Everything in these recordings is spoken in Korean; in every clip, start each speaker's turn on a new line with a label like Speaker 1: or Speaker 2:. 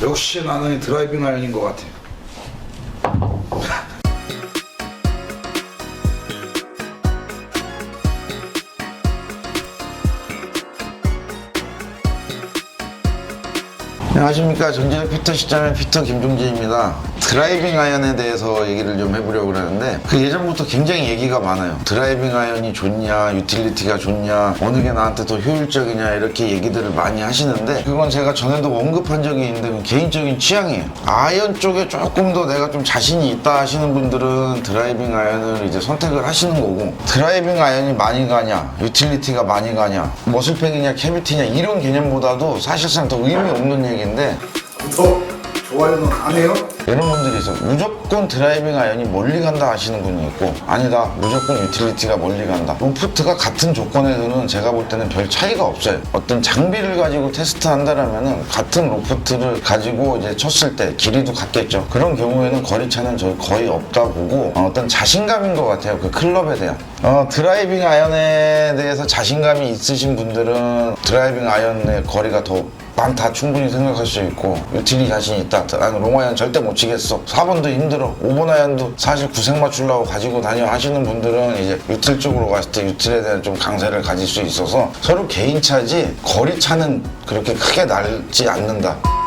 Speaker 1: 역시 나는 드라이빙 아이언인 것 같아.
Speaker 2: 안녕하십니까 전진의 피터 시점의 피터 김종진입니다 드라이빙 아이언에 대해서 얘기를 좀 해보려고 그러는데 그 예전부터 굉장히 얘기가 많아요. 드라이빙 아이언이 좋냐 유틸리티가 좋냐 어느 게 나한테 더 효율적이냐 이렇게 얘기들을 많이 하시는데 그건 제가 전에도 언급한 적이 있는데 개인적인 취향이에요. 아이언 쪽에 조금 더 내가 좀 자신이 있다 하시는 분들은 드라이빙 아이언을 이제 선택을 하시는 거고 드라이빙 아이언이 많이 가냐 유틸리티가 많이 가냐 머슬팩이냐 캐비티냐 이런 개념보다도 사실상 더 의미 없는 얘기인데
Speaker 1: 구독, 좋아요는 안 해요?
Speaker 2: 이런 분들이 있어요. 무조건 드라이빙 아이언이 멀리 간다 하시는 분이 있고 아니다 무조건 유틸리티가 멀리 간다. 로프트가 같은 조건에서는 제가 볼 때는 별 차이가 없어요. 어떤 장비를 가지고 테스트한다라면은 같은 로프트를 가지고 이제 쳤을 때 길이도 같겠죠. 그런 경우에는 거리 차는 저 거의 없다 보고 어, 어떤 자신감인 것 같아요. 그 클럽에 대한. 어, 드라이빙 아이언에 대해서 자신감이 있으신 분들은 드라이빙 아이언의 거리가 더 많다 충분히 생각할 수 있고 유틸이 자신 있다. 나는 롱아이언 절대 못 치겠어. 4번도 힘들어. 5번 아이언도 사실 구색 맞추려고 가지고 다녀 하시는 분들은 이제 유틸 쪽으로 갔을 때 유틸에 대한 좀 강세를 가질 수 있어서 서로 개인 차지 거리 차는 그렇게 크게 날지 않는다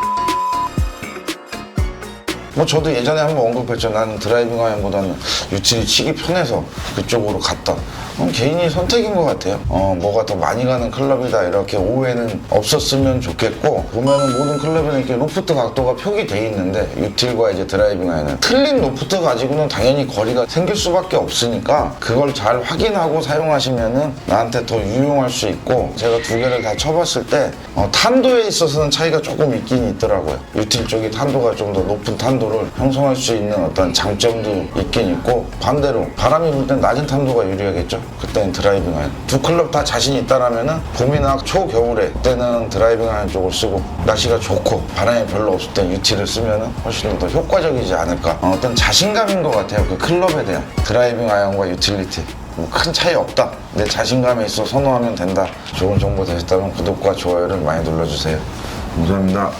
Speaker 2: 뭐 저도 예전에 한번 언급했죠. 나는 드라이빙 아이언보다는 유틸이 치기 편해서 그쪽으로 갔다. 그건 개인이 선택인 것 같아요. 어, 뭐가 더 많이 가는 클럽이다 이렇게 오해는 없었으면 좋겠고 보면은 모든 클럽에는 이렇게 로프트 각도가 표기돼 있는데 유틸과 이제 드라이빙 아이언은 틀린 로프트 가지고는 당연히 거리가 생길 수밖에 없으니까 그걸 잘 확인하고 사용하시면은 나한테 더 유용할 수 있고 제가 두 개를 다 쳐봤을 때 어, 탄도에 있어서는 차이가 조금 있긴 있더라고요. 유틸 쪽이 탄도가 좀 더 높은 탄도 를 형성할 수 있는 어떤 장점도 있긴 있고 반대로 바람이 불 땐 낮은 탄도가 유리하겠죠. 그때는 드라이빙 아이언. 두 클럽 다 자신 있다라면은 봄이나 초겨울에 그때는 드라이빙 아이언 쪽을 쓰고 날씨가 좋고 바람이 별로 없을 땐 유틸을 쓰면은 훨씬 더 효과적이지 않을까. 어, 어떤 자신감인 것 같아요. 그 클럽에 대한 드라이빙 아이언과 유틸리티. 뭐 큰 차이 없다. 내 자신감에 있어 선호하면 된다. 좋은 정보 되셨다면 구독과 좋아요를 많이 눌러주세요. 감사합니다.